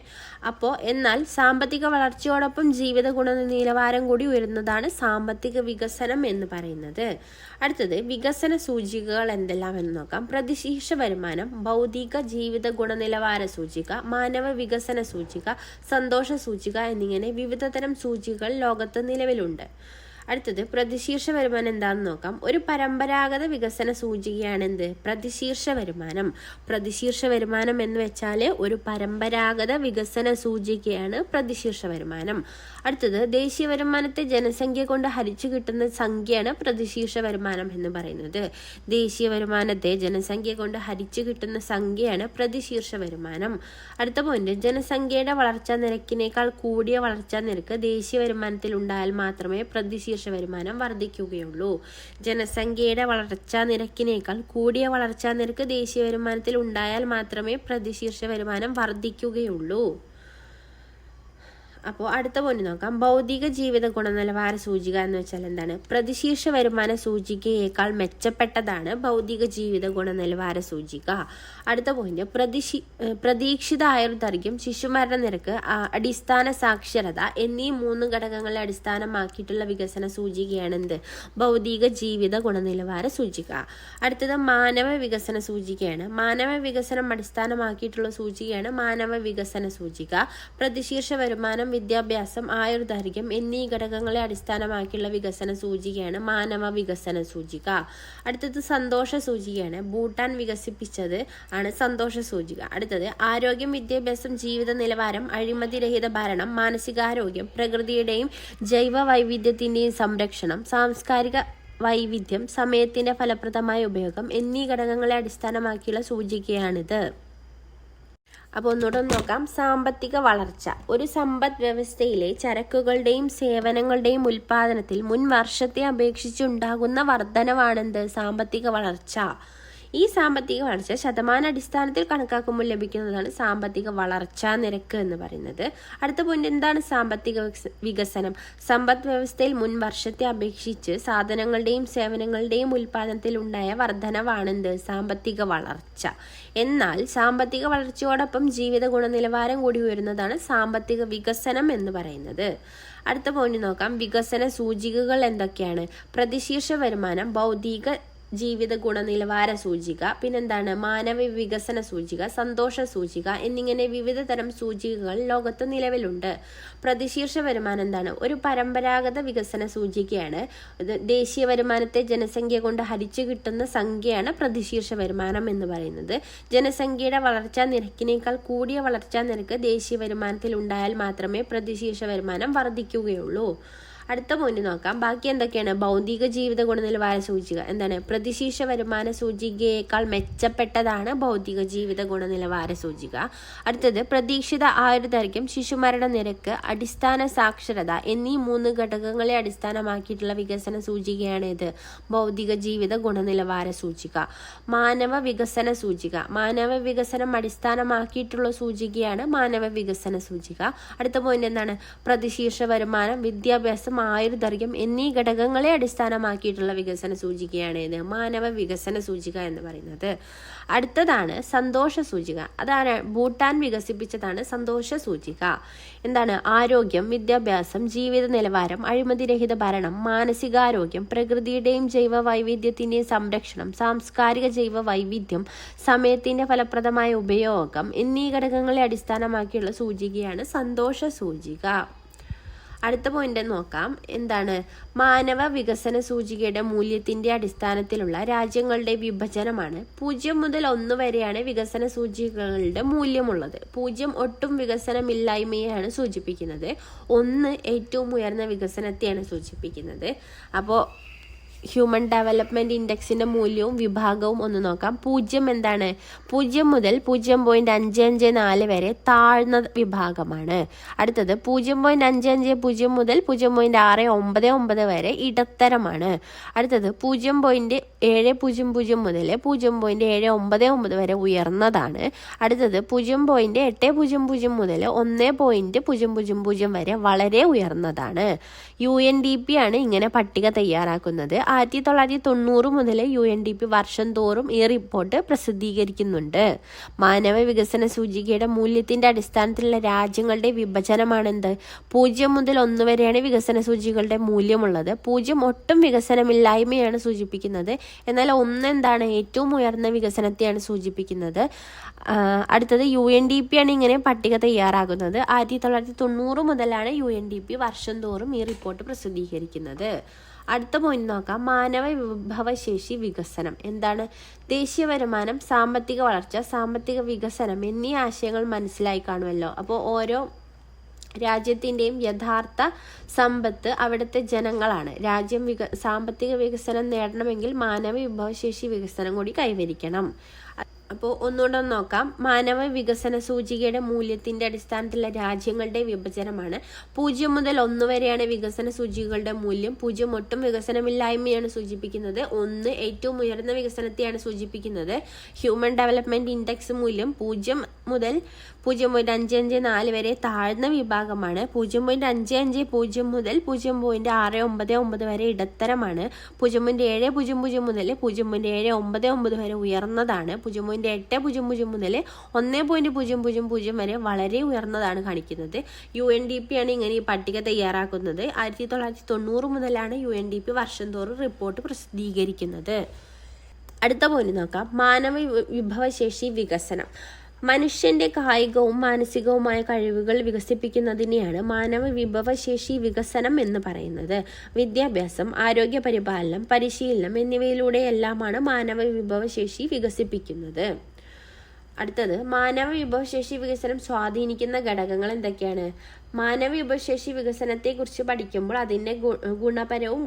അപ്പോൾ എന്നാൽ സാമ്പത്തിക വളർച്ചയോടൊപ്പം ജീവിത ഗുണനിലവാരം കൂടി ഉയരുന്നതാണ് സാമ്പത്തിക വികസനം എന്ന് പറയുന്നത്. അടുത്തത് വികസന സൂചികകൾ എന്തെല്ലാം എന്ന് നോക്കാം. പ്രതിശീർഷ വരുമാനം ഭൗതിക ജീവിത ഗുണനിലവാര സൂചിക മാനവ വികസന സൂചിക സന്തോഷ സൂചിക എന്നിങ്ങനെ വിവിധ തരം സൂചികകൾ ലോകത്ത് നിലവിലുണ്ട്. അടുത്തത് പ്രതിശീർഷ വരുമാനം എന്താണെന്ന് നോക്കാം. ഒരു പരമ്പരാഗത വികസന സൂചികയാണ് എന്ത് പ്രതിശീർഷ വരുമാനം. പ്രതിശീർഷ വരുമാനം എന്ന് വെച്ചാൽ ഒരു പരമ്പരാഗത വികസന സൂചികയാണ് പ്രതിശീർഷ വരുമാനം. അടുത്തത് ദേശീയ വരുമാനത്തെ ജനസംഖ്യ കൊണ്ട് ഹരിച്ചു കിട്ടുന്ന സംഖ്യയാണ് പ്രതിശീർഷ വരുമാനം എന്ന് പറയുന്നത്. ദേശീയ വരുമാനത്തെ ജനസംഖ്യ കൊണ്ട് ഹരിച്ചു കിട്ടുന്ന സംഖ്യയാണ് പ്രതിശീർഷ വരുമാനം. അടുത്ത പോയിന്റ് ജനസംഖ്യയുടെ വളർച്ചാ നിരക്കിനേക്കാൾ കൂടിയ വളർച്ചാ നിരക്ക് ദേശീയ വരുമാനത്തിൽ ഉണ്ടായാൽ മാത്രമേ പ്രതിശീർഷ ശീർഷ വരുമാനം വർദ്ധിക്കുകയുള്ളൂ. ജനസംഖ്യയുടെ വളർച്ചാ നിരക്കിനേക്കാൾ കൂടിയ വളർച്ചാ നിരക്ക് ദേശീയ വരുമാനത്തിൽ ഉണ്ടായാൽ മാത്രമേ പ്രതിശീർഷ വരുമാനം വർദ്ധിക്കുകയുള്ളൂ. അപ്പോൾ അടുത്ത പോയിന്റ് നോക്കാം. ഭൗതിക ജീവിത ഗുണനിലവാര സൂചിക എന്ന് വെച്ചാൽ എന്താണ്? പ്രതിശീർഷ വരുമാന സൂചികയേക്കാൾ മെച്ചപ്പെട്ടതാണ് ഭൗതിക ജീവിത ഗുണനിലവാര സൂചിക. അടുത്ത പോയിന്റ് പ്രതിശി പ്രതീക്ഷിത ആയുർദൈർഘ്യം ശിശുമരണ നിരക്ക് അടിസ്ഥാന സാക്ഷരത എന്നീ മൂന്ന് ഘടകങ്ങളെ അടിസ്ഥാനമാക്കിയിട്ടുള്ള വികസന സൂചികയാണ് എന്ത്? ഭൗതിക ജീവിത ഗുണനിലവാര സൂചിക. അടുത്തത് മാനവ വികസന സൂചികയാണ്. മാനവ വികസനം അടിസ്ഥാനമാക്കിയിട്ടുള്ള സൂചികയാണ് മാനവ വികസന സൂചിക. പ്രതിശീർഷ വരുമാനം വിദ്യാഭ്യാസം ആയുർദൈർഘ്യം എന്നീ ഘടകങ്ങളെ അടിസ്ഥാനമാക്കിയുള്ള വികസന സൂചികയാണ് മാനവ വികസന സൂചിക. അടുത്തത് സന്തോഷ സൂചികയാണ്. ഭൂട്ടാൻ വികസിപ്പിച്ചത് ആണ് സന്തോഷ സൂചിക. അടുത്തത് ആരോഗ്യം വിദ്യാഭ്യാസം ജീവിത നിലവാരം അഴിമതിരഹിത ഭരണം മാനസികാരോഗ്യം പ്രകൃതിയുടെയും ജൈവ വൈവിധ്യത്തിന്റെയും സംരക്ഷണം സാംസ്കാരിക വൈവിധ്യം സമയത്തിന്റെ ഫലപ്രദമായ ഉപയോഗം എന്നീ ഘടകങ്ങളെ അടിസ്ഥാനമാക്കിയുള്ള സൂചികയാണിത്. അപ്പോൾ ഒന്നുകൂടെ നോക്കാം. സാമ്പത്തിക വളർച്ച. ഒരു സമ്പദ് വ്യവസ്ഥയിലെ ചരക്കുകളുടെയും സേവനങ്ങളുടെയും ഉൽപാദനത്തിൽ മുൻ വർഷത്തെ അപേക്ഷിച്ചുണ്ടാകുന്ന വർധനവാണെന്ത്? സാമ്പത്തിക വളർച്ച. ഈ സാമ്പത്തിക വളർച്ച ശതമാന അടിസ്ഥാനത്തിൽ കണക്കാക്കുമ്പോൾ ലഭിക്കുന്നതാണ് സാമ്പത്തിക വളർച്ചാ നിരക്ക് എന്ന് പറയുന്നത്. അടുത്ത പോയിന്റ് എന്താണ്? സാമ്പത്തിക വികസനം. സമ്പദ് വ്യവസ്ഥയിൽ മുൻ വർഷത്തെ അപേക്ഷിച്ച് സാധനങ്ങളുടെയും സേവനങ്ങളുടെയും ഉൽപാദനത്തിൽ ഉണ്ടായ വർധനവാണെന്ത്? സാമ്പത്തിക വളർച്ച. എന്നാൽ സാമ്പത്തിക വളർച്ചയോടൊപ്പം ജീവിത ഗുണനിലവാരം കൂടി ഉയരുന്നതാണ് സാമ്പത്തിക വികസനം എന്ന് പറയുന്നത്. അടുത്ത പോയിന്റ് നോക്കാം. വികസന സൂചികകൾ എന്തൊക്കെയാണ്? പ്രതിശീർഷ വരുമാനം ഭൗതിക ജീവിത ഗുണനിലവാര സൂചിക പിന്നെന്താണ് മാനവ വികസന സൂചിക സന്തോഷ സൂചിക എന്നിങ്ങനെ വിവിധ തരം സൂചികകൾ ലോകത്ത് നിലവിലുണ്ട്. പ്രതിശീർഷ വരുമാനം എന്താണ്? ഒരു പരമ്പരാഗത വികസന സൂചികയാണ്. ദേശീയ വരുമാനത്തെ ജനസംഖ്യ കൊണ്ട് ഹരിച്ചു കിട്ടുന്ന സംഖ്യയാണ് പ്രതിശീർഷ വരുമാനം എന്ന് പറയുന്നത്. ജനസംഖ്യയുടെ വളർച്ചാ നിരക്കിനേക്കാൾ കൂടിയ വളർച്ചാ നിരക്ക് ദേശീയ വരുമാനത്തിൽ ഉണ്ടായാൽ മാത്രമേ പ്രതിശീർഷ വരുമാനം വർദ്ധിക്കുകയുള്ളൂ. അടുത്ത പോയിന്റ് നോക്കാം. ബാക്കി എന്തൊക്കെയാണ്? ഭൗതിക ജീവിത ഗുണനിലവാര സൂചിക. എന്താണ്? പ്രതിശീർഷ വരുമാന സൂചികയേക്കാൾ മെച്ചപ്പെട്ടതാണ് ഭൗതിക ജീവിത ഗുണനിലവാര സൂചിക. അടുത്തത് പ്രതീക്ഷിത ആയുർദൈർഘ്യം ശിശുമരണ നിരക്ക് അടിസ്ഥാന സാക്ഷരത എന്നീ മൂന്ന് ഘടകങ്ങളെ അടിസ്ഥാനമാക്കിയിട്ടുള്ള വികസന സൂചികയാണ് ഇത്. ഭൗതിക ജീവിത ഗുണനിലവാര സൂചിക. മാനവ വികസന സൂചിക. മാനവ വികസനം അടിസ്ഥാനമാക്കിയിട്ടുള്ള സൂചികയാണ് മാനവ വികസന സൂചിക. അടുത്ത പോയിന്റ് എന്താണ്? പ്രതിശീർഷ വരുമാനം വിദ്യാഭ്യാസം ആയുർദൈർഘ്യം എന്നീ ഘടകങ്ങളെ അടിസ്ഥാനമാക്കിയിട്ടുള്ള വികസന സൂചികയാണ് ഇത്. മാനവ വികസന സൂചിക എന്ന് പറയുന്നത്. അടുത്തതാണ് സന്തോഷ സൂചിക. അതാണ് ഭൂട്ടാൻ വികസിപ്പിച്ചതാണ് സന്തോഷ സൂചിക. എന്താണ്? ആരോഗ്യം വിദ്യാഭ്യാസം ജീവിത നിലവാരം അഴിമതിരഹിത ഭരണം മാനസികാരോഗ്യം പ്രകൃതിയുടെയും ജൈവ വൈവിധ്യത്തിന്റെയും സംരക്ഷണം സാംസ്കാരിക ജൈവ വൈവിധ്യം സമയത്തിന്റെ ഫലപ്രദമായ ഉപയോഗം എന്നീ ഘടകങ്ങളെ അടിസ്ഥാനമാക്കിയുള്ള സൂചികയാണ് സന്തോഷ സൂചിക. അടുത്ത പോയിന്റ് നോക്കാം. എന്താണ്? മാനവ വികസന സൂചികയുടെ മൂല്യത്തിന്റെ അടിസ്ഥാനത്തിലുള്ള രാജ്യങ്ങളുടെ വിഭജനമാണ്. പൂജ്യം മുതൽ ഒന്ന് വരെയാണ് വികസന സൂചികകളുടെ മൂല്യമുള്ളത്. പൂജ്യം ഒട്ടും വികസനമില്ലായ്മയെയാണ് സൂചിപ്പിക്കുന്നത്. ഒന്ന് ഏറ്റവും ഉയർന്ന വികസനത്തെയാണ് സൂചിപ്പിക്കുന്നത്. അപ്പോൾ ഹ്യൂമൻ ഡെവലപ്മെന്റ് ഇൻഡെക്സിന്റെ മൂല്യവും വിഭാഗവും ഒന്ന് നോക്കാം. പൂജ്യം എന്താണ്? പൂജ്യം മുതൽ പൂജ്യം പോയിന്റ് അഞ്ച് അഞ്ച് നാല് വരെ താഴ്ന്ന വിഭാഗമാണ്. അടുത്തത് പൂജ്യം പോയിന്റ് അഞ്ച് അഞ്ച് പൂജ്യം മുതൽ പൂജ്യം പോയിന്റ് ആറ് ഒമ്പത് ഒമ്പത് വരെ ഇടത്തരമാണ്. അടുത്തത് പൂജ്യം പോയിന്റ് ഏഴ് പൂജ്യം പൂജ്യം മുതൽ പൂജ്യം പോയിന്റ് ഏഴ് ഒമ്പത് ഒമ്പത് വരെ ഉയർന്നതാണ്. അടുത്തത് പൂജ്യം പോയിന്റ് എട്ട് പൂജ്യം പൂജ്യം മുതൽ ഒന്ന് പോയിന്റ് പൂജ്യം പൂജ്യം പൂജ്യം വരെ വളരെ ഉയർന്നതാണ്. യു എൻ ഡി പി ആണ് ഇങ്ങനെ പട്ടിക തയ്യാറാക്കുന്നത്. ആയിരത്തി തൊള്ളായിരത്തി തൊണ്ണൂറ് മുതൽ യു എൻ ഡി പി വർഷം തോറും ഈ റിപ്പോർട്ട് പ്രസിദ്ധീകരിക്കുന്നുണ്ട്. മാനവ വികസന സൂചികയുടെ മൂല്യത്തിന്റെ അടിസ്ഥാനത്തിലുള്ള രാജ്യങ്ങളുടെ വിഭജനമാണെന്ത്? പൂജ്യം മുതൽ ഒന്ന് വരെയാണ് വികസന സൂചികളുടെ മൂല്യമുള്ളത്. പൂജ്യം ഒട്ടും വികസനമില്ലായ്മയാണ് സൂചിപ്പിക്കുന്നത്. എന്നാൽ ഒന്ന് എന്താണ് ഏറ്റവും ഉയർന്ന വികസനത്തെയാണ് സൂചിപ്പിക്കുന്നത്? അടുത്തത് യു എൻ ഡി പി ആണ് ഇങ്ങനെ പട്ടിക തയ്യാറാകുന്നത് ആയിരത്തി തൊള്ളായിരത്തി തൊണ്ണൂറ് മുതലാണ് യു എൻ ഡി പി വർഷം തോറും ഈ റിപ്പോർട്ട് പ്രസിദ്ധീകരിക്കുന്നത്. അടുത്ത പോയിന്റ് നോക്കാം. മാനവ വിഭവശേഷി വികസനം. എന്താണ്? ദേശീയ വരുമാനം സാമ്പത്തിക വളർച്ച സാമ്പത്തിക വികസനം എന്നീ ആശയങ്ങൾ മനസ്സിലായി കാണുമല്ലോ. അപ്പോൾ ഓരോ രാജ്യത്തിന്റെയും യഥാർത്ഥ സമ്പത്ത് അവിടുത്തെ ജനങ്ങളാണ്. രാജ്യം വിക സാമ്പത്തിക വികസനം നേടണമെങ്കിൽ മാനവ വിഭവശേഷി വികസനം കൂടി കൈവരിക്കണം. അപ്പോൾ ഒന്നുകൂടെ നോക്കാം. മാനവ വികസന സൂചികയുടെ മൂല്യത്തിന്റെ അടിസ്ഥാനത്തിലുള്ള രാജ്യങ്ങളുടെ വിഭജനമാണ്. പൂജ്യം മുതൽ ഒന്ന് വരെയാണ് വികസന സൂചികകളുടെ മൂല്യം. പൂജ്യം ഒട്ടും വികസനമില്ലായ്മയാണ് സൂചിപ്പിക്കുന്നത്. ഒന്ന് ഏറ്റവും ഉയർന്ന വികസനത്തെയാണ് സൂചിപ്പിക്കുന്നത്. ഹ്യൂമൻ ഡെവലപ്മെന്റ് ഇൻഡെക്സ് മൂല്യം പൂജ്യം മുതൽ പൂജ്യം പോയിന്റ് അഞ്ച് അഞ്ച് നാല് വരെ താഴ്ന്ന വിഭാഗമാണ്. പൂജ്യം പോയിന്റ് അഞ്ച് അഞ്ച് പൂജ്യം മുതൽ പൂജ്യം പോയിന്റ് ആറ് ഒമ്പത് ഒമ്പത് വരെ ഇടത്തരമാണ്. പൂജ്യം പോയിന്റ് ഏഴ് പൂജ്യം പൂജ്യം മുതൽ പൂജ്യം പോയിന്റ് ഏഴ് ഒമ്പത് ഒമ്പത് വരെ ഉയർന്നതാണ്. പൂജ്യം പോയിന്റ് എട്ട് പൂജ്യം പൂജ്യം മുതൽ ഒന്ന് പോയിന്റ് പൂജ്യം പൂജ്യം പൂജ്യം വരെ വളരെ ഉയർന്നതാണ് കാണിക്കുന്നത്. യു എൻ ഡി പി ആണ് ഇങ്ങനെ ഈ പട്ടിക തയ്യാറാക്കുന്നത്. ആയിരത്തി തൊള്ളായിരത്തി തൊണ്ണൂറ് മുതലാണ് യു എൻ ഡി പി വർഷം തോറും റിപ്പോർട്ട് പ്രസിദ്ധീകരിക്കുന്നത്. അടുത്ത പോയിന്റ് നോക്കാം. മാനവ വിഭവശേഷി വികസനം. മനുഷ്യന്റെ കായികവും മാനസികവുമായ കഴിവുകൾ വികസിപ്പിക്കുന്നതിനെയാണ് മാനവ വിഭവശേഷി വികസനം എന്ന് പറയുന്നത്. വിദ്യാഭ്യാസം ആരോഗ്യ പരിപാലനം പരിശീലനം എന്നിവയിലൂടെയെല്ലാമാണ് മാനവ വിഭവശേഷി വികസിപ്പിക്കുന്നത്. അടുത്തത് മാനവ വിഭവശേഷി വികസനം സ്വാധീനിക്കുന്ന ഘടകങ്ങൾ എന്തൊക്കെയാണ്? മാനവ വിഭവശേഷി വികസനത്തെക്കുറിച്ച് പഠിക്കുമ്പോൾ അതിന്റെ ഗുണപരവും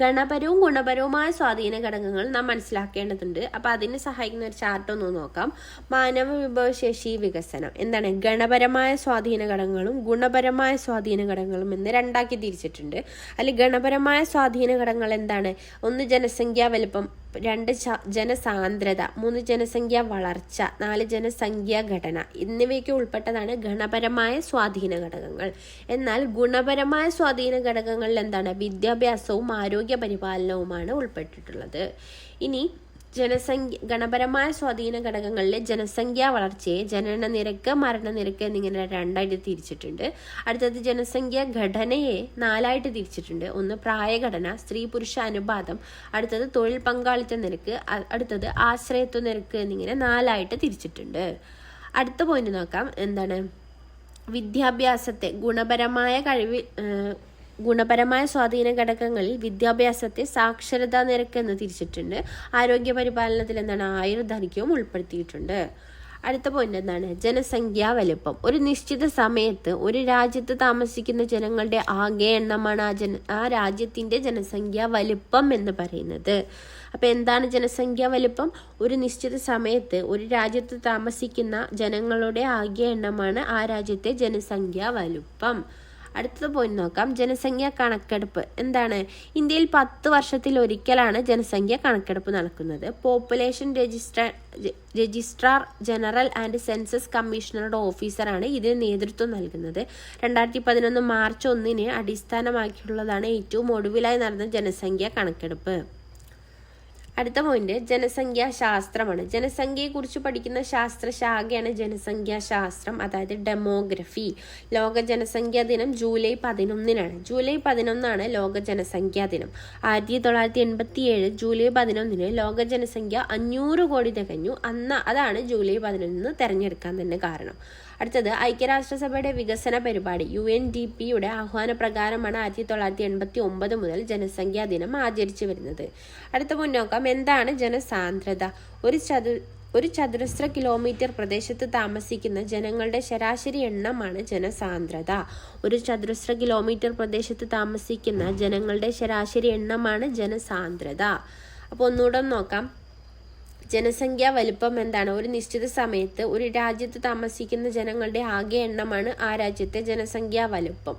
ഗണപരവും ഗുണപരവുമായ സ്വാധീന ഘടകങ്ങൾ നാം മനസ്സിലാക്കേണ്ടതുണ്ട്. അപ്പോൾ അതിന് സഹായിക്കുന്ന ഒരു ചാർട്ട് ഒന്ന് നോക്കാം. മാനവ വിഭവശേഷി വികസനം. എന്താണ്? ഗണപരമായ സ്വാധീന ഘടകങ്ങളും ഗുണപരമായ സ്വാധീന ഘടകങ്ങളും എന്ന് രണ്ടാക്കി തിരിച്ചിട്ടുണ്ട്. അതിൽ ഗണപരമായ സ്വാധീന ഘടകങ്ങൾ എന്താണ്? ഒന്ന് ജനസംഖ്യാ വലുപ്പം രണ്ട് ജനസാന്ദ്രത മൂന്ന് ജനസംഖ്യ വളർച്ച നാല് ജനസംഖ്യാ ഘടന. എന്നിവയ്ക്ക് ഉൾപ്പെട്ടതാണ് ഗണപരമായ സ്വാധീന ഘടകങ്ങൾ. എന്നാൽ ഗുണപരമായ സ്വാധീന ഘടകങ്ങളിൽ എന്താണ്? വിദ്യാഭ്യാസവും ആരോഗ്യ പരിപാലനവുമാണ് ഉൾപ്പെട്ടിട്ടുള്ളത്. ഇനി ജനസംഖ്യ ഗണപരമായ സ്വാധീന ഘടകങ്ങളിലെ ജനസംഖ്യാ വളർച്ചയെ ജനന നിരക്ക് മരണനിരക്ക് എന്നിങ്ങനെ രണ്ടായിട്ട് തിരിച്ചിട്ടുണ്ട്. അടുത്തത് ജനസംഖ്യ ഘടനയെ നാലായിട്ട് തിരിച്ചിട്ടുണ്ട്. ഒന്ന് പ്രായഘടന സ്ത്രീ പുരുഷ അനുപാതം അടുത്തത് തൊഴിൽ പങ്കാളിത്ത നിരക്ക് അടുത്തത് ആശ്രയത്വ നിരക്ക് എന്നിങ്ങനെ നാലായിട്ട് തിരിച്ചിട്ടുണ്ട്. അടുത്ത പോയിന്റ് നോക്കാം. എന്താണ്? വിദ്യാഭ്യാസത്തെ ഗുണപരമായ കഴിവ് ഗുണപരമായ സ്വാധീന ഘടകങ്ങളിൽ വിദ്യാഭ്യാസത്തെ സാക്ഷരതാ നിരക്ക് എന്ന് തിരിച്ചിട്ടുണ്ട്. ആരോഗ്യ പരിപാലനത്തിൽ എന്താണ് ആയുർദൈർഘ്യവും ഉൾപ്പെടുത്തിയിട്ടുണ്ട്. അടുത്ത പോയിന്റ് എന്താണ്? ജനസംഖ്യാ വലുപ്പം. ഒരു നിശ്ചിത സമയത്ത് ഒരു രാജ്യത്ത് താമസിക്കുന്ന ജനങ്ങളുടെ ആകെ എണ്ണമാണ് ആ ജന ആ രാജ്യത്തിന്റെ ജനസംഖ്യാ വലുപ്പം എന്ന് പറയുന്നത്. അപ്പൊ എന്താണ് ജനസംഖ്യാ വലുപ്പം? ഒരു നിശ്ചിത സമയത്ത് ഒരു രാജ്യത്ത് താമസിക്കുന്ന ജനങ്ങളുടെ ആകെ എണ്ണമാണ് ആ രാജ്യത്തെ ജനസംഖ്യാ വലുപ്പം. അടുത്ത പോയി നോക്കാം. ജനസംഖ്യ കണക്കെടുപ്പ്. എന്താണ്? ഇന്ത്യയിൽ പത്ത് വർഷത്തിൽ ഒരിക്കലാണ് ജനസംഖ്യ കണക്കെടുപ്പ് നടക്കുന്നത്. Population registrar registrar general and census കമ്മീഷണറുടെ ഓഫീസറാണ് ഇതിന് നേതൃത്വം നൽകുന്നത്. രണ്ടായിരത്തി പതിനൊന്ന് മാർച്ച് ഒന്നിന് അടിസ്ഥാനമാക്കിയുള്ളതാണ് ഏറ്റവും ഒടുവിലായി നടന്ന ജനസംഖ്യ കണക്കെടുപ്പ്. അടുത്ത പോയിന്റ് ജനസംഖ്യാ ശാസ്ത്രമാണ് ജനസംഖ്യയെക്കുറിച്ച് പഠിക്കുന്ന ശാസ്ത്രശാഖയാണ് ജനസംഖ്യാ ശാസ്ത്രം അതായത് ഡെമോഗ്രഫി ലോക ജനസംഖ്യാ ദിനം ജൂലൈ പതിനൊന്നിനാണ്. ജൂലൈ പതിനൊന്നാണ് ലോക ജനസംഖ്യാ ദിനം. ആയിരത്തി തൊള്ളായിരത്തി എൺപത്തി ഏഴ് ജൂലൈ പതിനൊന്നിന് ലോക ജനസംഖ്യ അഞ്ഞൂറ് കോടി തികഞ്ഞു. അന്ന് അതാണ് ജൂലൈ പതിനൊന്ന് തെരഞ്ഞെടുക്കാൻ തന്നെ കാരണം. അടുത്തത് ഐക്യരാഷ്ട്രസഭയുടെ വികസന പരിപാടി യു എൻ ഡി പിയുടെ ആഹ്വാന പ്രകാരമാണ് ആയിരത്തി തൊള്ളായിരത്തി എൺപത്തി ഒമ്പത് മുതൽ ജനസംഖ്യാ ദിനം ആചരിച്ചു വരുന്നത്. അടുത്ത മുന്നോക്കം എന്താണ് ജനസാന്ദ്രത? ഒരു ചതു ഒരു ചതുരശ്ര കിലോമീറ്റർ പ്രദേശത്ത് താമസിക്കുന്ന ജനങ്ങളുടെ ശരാശരി എണ്ണമാണ് ജനസാന്ദ്രത. ഒരു ചതുരശ്ര കിലോമീറ്റർ പ്രദേശത്ത് താമസിക്കുന്ന ജനങ്ങളുടെ ശരാശരി എണ്ണമാണ് ജനസാന്ദ്രത. അപ്പോൾ ഒന്നുകൂടെ നോക്കാം. ജനസംഖ്യാ വലിപ്പം എന്താണ്? ഒരു നിശ്ചിത സമയത്ത് ഒരു രാജ്യത്ത് താമസിക്കുന്ന ജനങ്ങളുടെ ആകെ എണ്ണമാണ് ആ രാജ്യത്തെ ജനസംഖ്യാ വലുപ്പം.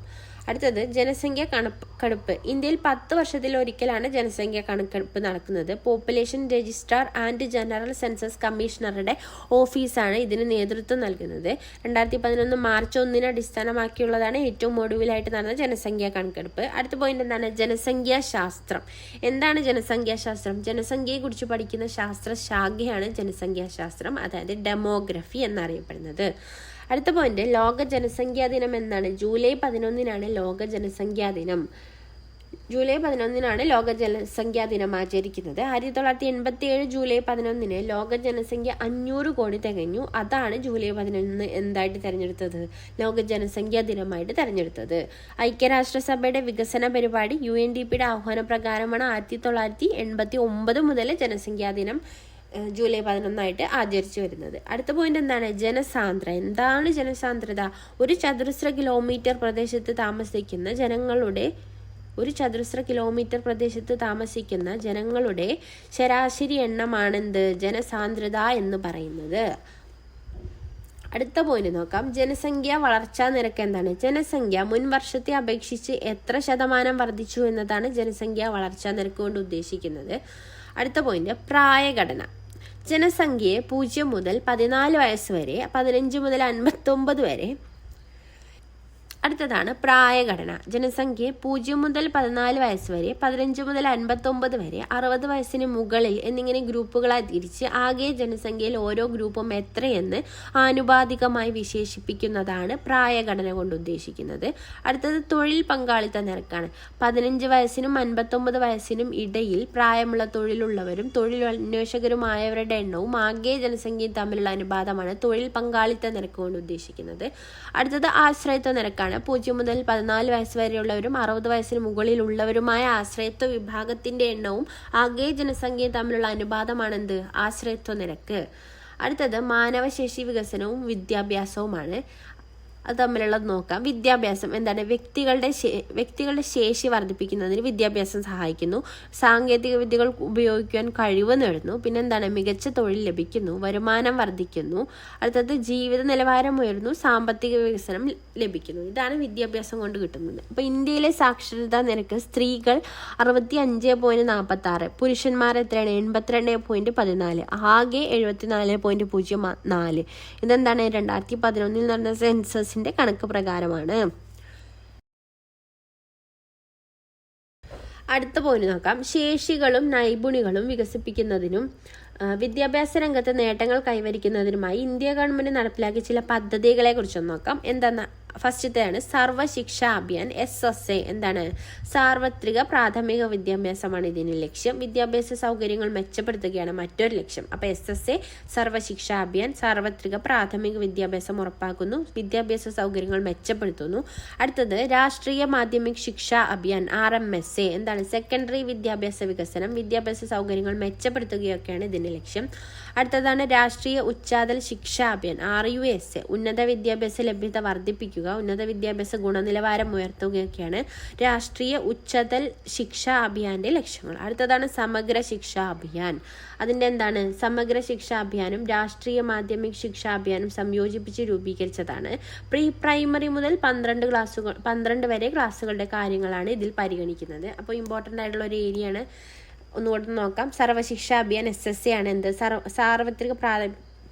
അടുത്തത് ജനസംഖ്യ കണപ്പ് കടുപ്പ്. ഇന്ത്യയിൽ പത്ത് വർഷത്തിൽ ഒരിക്കലാണ് ജനസംഖ്യ കണക്കെടുപ്പ് നടക്കുന്നത്. Population registrar and general census കമ്മീഷണറുടെ ഓഫീസാണ് ഇതിന് നേതൃത്വം നൽകുന്നത്. രണ്ടായിരത്തി പതിനൊന്ന് മാർച്ച് ഒന്നിന് അടിസ്ഥാനമാക്കിയുള്ളതാണ് ഏറ്റവും ഒടുവിലായിട്ട് നടന്ന ജനസംഖ്യ കണക്കെടുപ്പ്. അടുത്ത പോയിന്റ് എന്താണ്? ജനസംഖ്യാ ശാസ്ത്രം. എന്താണ് ജനസംഖ്യാ ശാസ്ത്രം? ജനസംഖ്യയെക്കുറിച്ച് പഠിക്കുന്ന ശാസ്ത്ര ശാഖയാണ് ജനസംഖ്യാ ശാസ്ത്രം അതായത് ഡെമോഗ്രഫി എന്നറിയപ്പെടുന്നത്. അടുത്ത പോയിന്റ് ലോക ജനസംഖ്യാ ദിനം എന്നാണ്. ജൂലൈ പതിനൊന്നിനാണ് ലോക ജനസംഖ്യാ ദിനം. ജൂലൈ പതിനൊന്നിനാണ് ലോക ജനസംഖ്യാ ദിനം ആചരിക്കുന്നത്. ആയിരത്തി തൊള്ളായിരത്തി എൺപത്തി ഏഴ് ജൂലൈ പതിനൊന്നിന് ലോക ജനസംഖ്യ അഞ്ഞൂറ് കോടി തികഞ്ഞു. അതാണ് ജൂലൈ പതിനൊന്ന് എന്തായിട്ട് തിരഞ്ഞെടുത്തത്? ലോക ജനസംഖ്യാ ദിനമായിട്ട് തിരഞ്ഞെടുത്തത്. ഐക്യരാഷ്ട്രസഭയുടെ വികസന പരിപാടി യു എൻ ഡി പിയുടെ ആഹ്വാന പ്രകാരമാണ് ആയിരത്തി തൊള്ളായിരത്തി എൺപത്തി ഒമ്പത് മുതൽ ജനസംഖ്യാ ദിനം ജൂലൈ പതിനൊന്നായിട്ട് ആചരിച്ചു വരുന്നത്. അടുത്ത പോയിന്റ് എന്താണ്? ജനസാന്ദ്ര. എന്താണ് ജനസാന്ദ്രത? ഒരു ചതുരശ്ര കിലോമീറ്റർ പ്രദേശത്ത് താമസിക്കുന്ന ജനങ്ങളുടെ ഒരു ചതുരശ്ര കിലോമീറ്റർ പ്രദേശത്ത് താമസിക്കുന്ന ജനങ്ങളുടെ ശരാശരി എണ്ണമാണെന്ത്? ജനസാന്ദ്രത എന്ന് പറയുന്നത്. അടുത്ത പോയിന്റ് നോക്കാം. ജനസംഖ്യ വളർച്ചാ നിരക്ക് എന്താണ്? ജനസംഖ്യ മുൻ വർഷത്തെ അപേക്ഷിച്ച് എത്ര ശതമാനം വർദ്ധിച്ചു എന്നതാണ് ജനസംഖ്യ വളർച്ചാ നിരക്ക് കൊണ്ട് ഉദ്ദേശിക്കുന്നത്. അടുത്ത പോയിന്റ് പ്രായഘടന. ജനസംഖ്യയെ പൂജ്യം മുതൽ പതിനാല് വയസ്സ് വരെ പതിനഞ്ച് മുതൽ അൻപത്തൊമ്പത് വരെ അടുത്തതാണ് പ്രായഘടന. ജനസംഖ്യ പൂജ്യം മുതൽ പതിനാല് വയസ്സ് വരെ പതിനഞ്ച് മുതൽ അൻപത്തൊമ്പത് വരെ അറുപത് വയസ്സിന് മുകളിൽ എന്നിങ്ങനെ ഗ്രൂപ്പുകളായി തിരിച്ച് ആകെ ജനസംഖ്യയിൽ ഓരോ ഗ്രൂപ്പും എത്രയെന്ന് ആനുപാതികമായി വിശേഷിപ്പിക്കുന്നതാണ് പ്രായഘടന കൊണ്ട് ഉദ്ദേശിക്കുന്നത്. അടുത്തത് തൊഴിൽ പങ്കാളിത്ത നിരക്കാണ്. പതിനഞ്ച് വയസ്സിനും അൻപത്തൊമ്പത് വയസ്സിനും ഇടയിൽ പ്രായമുള്ള തൊഴിലുള്ളവരും തൊഴിൽ അന്വേഷകരുമായവരുടെ എണ്ണവും ആകെ ജനസംഖ്യയും തമ്മിലുള്ള അനുപാതമാണ് തൊഴിൽ പങ്കാളിത്ത നിരക്ക് കൊണ്ട് ഉദ്ദേശിക്കുന്നത്. അടുത്തത് ആശ്രയത്വ നിരക്കാണ്. പൂജ്യം മുതൽ പതിനാല് വയസ്സ് വരെയുള്ളവരും അറുപത് വയസ്സിന് മുകളിലുള്ളവരുമായ ആശ്രയത്വ വിഭാഗത്തിന്റെ എണ്ണവും ആകെ ജനസംഖ്യയും തമ്മിലുള്ള അനുപാതമാണെന്ത്? ആശ്രയത്വ നിരക്ക്. അടുത്തത് മാനവശേഷി വികസനവും വിദ്യാഭ്യാസവുമാണ്. അത് തമ്മിലുള്ളത് നോക്കാം. വിദ്യാഭ്യാസം എന്താണ്? വ്യക്തികളുടെ വ്യക്തികളുടെ ശേഷി വർദ്ധിപ്പിക്കുന്നതിന് വിദ്യാഭ്യാസം സഹായിക്കുന്നു. സാങ്കേതിക വിദ്യകൾ ഉപയോഗിക്കുവാൻ കഴിവ് നേടുന്നു. പിന്നെ എന്താണ് മികച്ച തൊഴിൽ ലഭിക്കുന്നു. വരുമാനം വർദ്ധിക്കുന്നു. അടുത്തത് ജീവിത നിലവാരം ഉയരുന്നു സാമ്പത്തിക വികസനം ലഭിക്കുന്നു. ഇതാണ് വിദ്യാഭ്യാസം കൊണ്ട് കിട്ടുന്നത്. അപ്പോൾ ഇന്ത്യയിലെ സാക്ഷരതാ നിരക്ക് സ്ത്രീകൾ അറുപത്തി അഞ്ച് പോയിന്റ് നാൽപ്പത്തി ആറ് പുരുഷന്മാർ എത്രയാണ്? എൺപത്തിരണ്ട് പോയിന്റ് പതിനാല് ആകെ എഴുപത്തിനാല് പോയിന്റ് പൂജ്യം നാല്. ഇതെന്താണ്? രണ്ടായിരത്തി പതിനൊന്നിൽ നടന്ന സെൻസസിന്റെ കണക്ക് പ്രകാരമാണ്. അടുത്ത പോയിന്റ് നോക്കാം. ശേഷികളും നൈപുണികളും വികസിപ്പിക്കുന്നതിനും വിദ്യാഭ്യാസ രംഗത്തെ നേട്ടങ്ങൾ കൈവരിക്കുന്നതിനുമായി ഇന്ത്യ ഗവൺമെന്റ് നടപ്പിലാക്കിയ ചില പദ്ധതികളെ കുറിച്ചൊന്ന് നോക്കാം. എന്താന്ന് ഫസ്റ്റത്തെയാണ് Sarva Shiksha Abhiyan S S A. എന്താണ്? സാർവത്രിക പ്രാഥമിക വിദ്യാഭ്യാസമാണ് ഇതിന് ലക്ഷ്യം. വിദ്യാഭ്യാസ സൗകര്യങ്ങൾ മെച്ചപ്പെടുത്തുകയാണ് മറ്റൊരു ലക്ഷ്യം. അപ്പോൾ S S A Sarva Shiksha Abhiyan സാർവത്രിക പ്രാഥമിക വിദ്യാഭ്യാസം ഉറപ്പാക്കുന്നു വിദ്യാഭ്യാസ സൗകര്യങ്ങൾ മെച്ചപ്പെടുത്തുന്നു. അടുത്തത് Rashtriya Madhyamik Shiksha Abhiyan R M S A. എന്താണ്? സെക്കൻഡറി വിദ്യാഭ്യാസ വികസനം വിദ്യാഭ്യാസ സൗകര്യങ്ങൾ മെച്ചപ്പെടുത്തുകയൊക്കെയാണ് ഇതിന്റെ ലക്ഷ്യം. അടുത്തതാണ് Rashtriya Uchchatar Shiksha Abhiyan R U S A ഉന്നത വിദ്യാഭ്യാസ ലഭ്യത വർദ്ധിപ്പിക്കുക ഉന്നത വിദ്യാഭ്യാസ ഗുണനിലവാരം ഉയർത്തുകയൊക്കെയാണ് രാഷ്ട്രീയ ഉച്ചതൽ ശിക്ഷാ അഭിയാന്റെ ലക്ഷ്യങ്ങൾ. അടുത്തതാണ് സമഗ്ര ശിക്ഷാ അഭിയാൻ അതിന്റെ എന്താണ്? സമഗ്ര ശിക്ഷാ അഭിയാനും രാഷ്ട്രീയ മാധ്യമിക് ശിക്ഷാ അഭിയാനും സംയോജിപ്പിച്ച് രൂപീകരിച്ചതാണ്. പ്രീ പ്രൈമറി മുതൽ പന്ത്രണ്ട് ക്ലാസ്സുകൾ പന്ത്രണ്ട് വരെ ക്ലാസ്സുകളുടെ കാര്യങ്ങളാണ് ഇതിൽ പരിഗണിക്കുന്നത്. അപ്പോൾ ഇമ്പോർട്ടന്റ് ആയിട്ടുള്ള ഒരു ഏരിയയാണ് ഒന്നുകൂടെ നോക്കാം. Sarva Shiksha Abhiyan S S C ആണ്. എന്ത്? സർവ സാർവത്രിക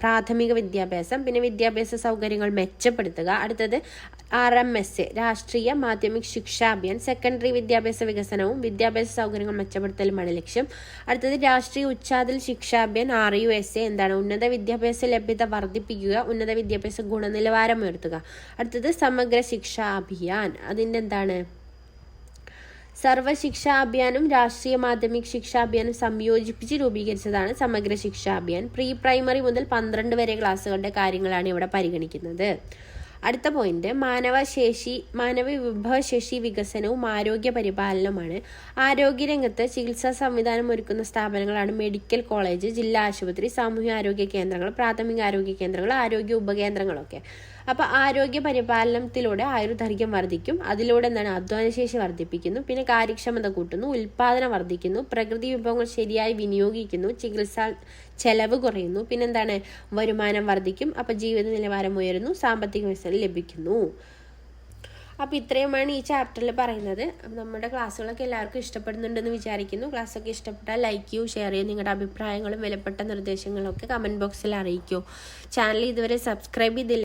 പ്രാഥമിക വിദ്യാഭ്യാസം പിന്നെ വിദ്യാഭ്യാസ സൗകര്യങ്ങൾ മെച്ചപ്പെടുത്തുക. അടുത്തത് ആർ എം എസ് രാഷ്ട്രീയ മാധ്യമിക് ശിക്ഷാ അഭിയാൻ സെക്കൻഡറി വിദ്യാഭ്യാസ വികസനവും വിദ്യാഭ്യാസ സൗകര്യങ്ങൾ മെച്ചപ്പെടുത്തലുമാണ് ലക്ഷ്യം. അടുത്തത് Rashtriya Uchchatar Shiksha Abhiyan R U S A എന്താണ്? ഉന്നത വിദ്യാഭ്യാസ ലഭ്യത വർദ്ധിപ്പിക്കുക ഉന്നത വിദ്യാഭ്യാസ ഗുണനിലവാരം ഉയർത്തുക. അടുത്തത് സമഗ്ര ശിക്ഷാ അഭിയാൻ. അതിന്റെ എന്താണ്? സർവശിക്ഷാ അഭിയാനും രാഷ്ട്രീയ മാധ്യമിക് ശിക്ഷാ അഭിയാനും സംയോജിപ്പിച്ച് രൂപീകരിച്ചതാണ് സമഗ്ര ശിക്ഷാ അഭിയാൻ പ്രീ പ്രൈമറി മുതൽ പന്ത്രണ്ട് വരെ ക്ലാസ്സുകളുടെ കാര്യങ്ങളാണ് ഇവിടെ പരിഗണിക്കുന്നത്. അടുത്ത പോയിന്റ്. മാനവശേഷി മാനവ വിഭവശേഷി വികസനവും ആരോഗ്യ പരിപാലനവുമാണ്. ആരോഗ്യരംഗത്ത് ചികിത്സാ സംവിധാനം ഒരുക്കുന്ന സ്ഥാപനങ്ങളാണ് മെഡിക്കൽ കോളേജ് ജില്ലാ ആശുപത്രി സാമൂഹ്യ ആരോഗ്യ കേന്ദ്രങ്ങൾ പ്രാഥമിക ആരോഗ്യ കേന്ദ്രങ്ങൾ ആരോഗ്യ ഉപകേന്ദ്രങ്ങളൊക്കെ. അപ്പോൾ ആരോഗ്യ പരിപാലനത്തിലൂടെ ആയുർദൈർഘ്യം വർദ്ധിക്കും. അതിലൂടെ എന്താണ്? അധ്വാനശേഷി വർദ്ധിപ്പിക്കുന്നു. പിന്നെ കാര്യക്ഷമത കൂട്ടുന്നു. ഉൽപാദനം വർദ്ധിക്കുന്നു. പ്രകൃതി വിഭവങ്ങൾ ശരിയായി വിനിയോഗിക്കുന്നു. ചികിത്സാ ചെലവ് കുറയുന്നു. പിന്നെന്താണ് വരുമാനം വർദ്ധിക്കും. അപ്പോൾ ജീവിത നിലവാരം ഉയരുന്നു. സാമ്പത്തിക വികസനം ലഭിക്കുന്നു. അപ്പോൾ ഇത്രയുമാണ് ഈ ചാപ്റ്ററിൽ പറയുന്നത്. നമ്മുടെ ക്ലാസ്സുകളൊക്കെ എല്ലാവർക്കും ഇഷ്ടപ്പെടുന്നുണ്ടെന്ന് വിചാരിക്കുന്നു. ക്ലാസ്സൊക്കെ ഇഷ്ടപ്പെട്ടാൽ ലൈക്ക് ചെയ്യൂ ഷെയർ ചെയ്യൂ. നിങ്ങളുടെ അഭിപ്രായങ്ങളും വിലപ്പെട്ട നിർദ്ദേശങ്ങളും ഒക്കെ കമന്റ് ബോക്സിൽ അറിയിക്കൂ. ചാനൽ ഇതുവരെ സബ്സ്ക്രൈബ് ചെയ്തില്ല